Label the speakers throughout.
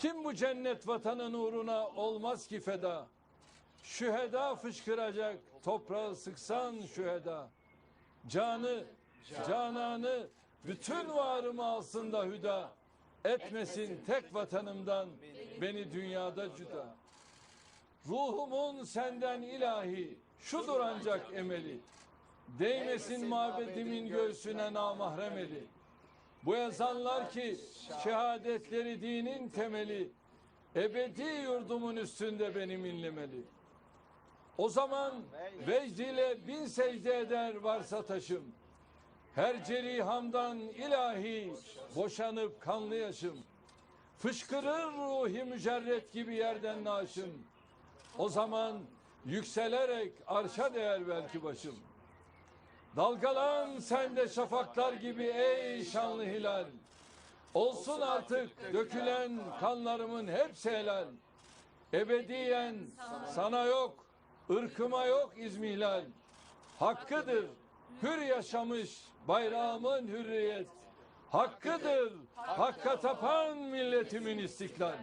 Speaker 1: Kim bu cennet vatanın uğruna olmaz ki feda? Şüheda fışkıracak, toprağı sıksan şüheda. Canı, cananı, bütün varımı alsın da hüda. Etmesin tek vatanımdan beni dünyada cüda. Ruhumun senden ilahi, şudur ancak emeli. Değmesin mabedimin göğsüne namahrem eli. Bu yazanlar ki şehadetleri dinin temeli, ebedi yurdumun üstünde benim inlemeli. O zaman vecdiyle bin secde eder varsa taşım. Her cerihamdan ilahi boşanıp kanlı yaşım. Fışkırır ruhi mücerret gibi yerden naşım. O zaman yükselerek arşa değer belki başım. Dalgalan sen de şafaklar gibi ey şanlı hilal. Olsun artık dökülen kanlarımın hepsi helal. Ebediyen sana yok, ırkıma yok izmihlal. Hakkıdır hür yaşamış bayrağımın hürriyet. Hakkıdır hakka tapan milletimin istiklal.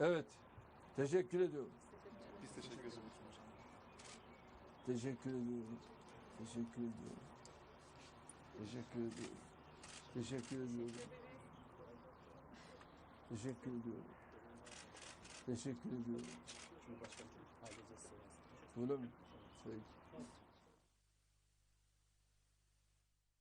Speaker 1: Evet, teşekkür ediyorum.
Speaker 2: Teşekkür
Speaker 1: ediyorum. Teşekkür ediyorum. Teşekkür ediyorum. Teşekkür ediyorum. Teşekkür ediyorum. Teşekkür ediyorum.
Speaker 2: Cumhurbaşkanı.
Speaker 1: Öyle mi? Peki.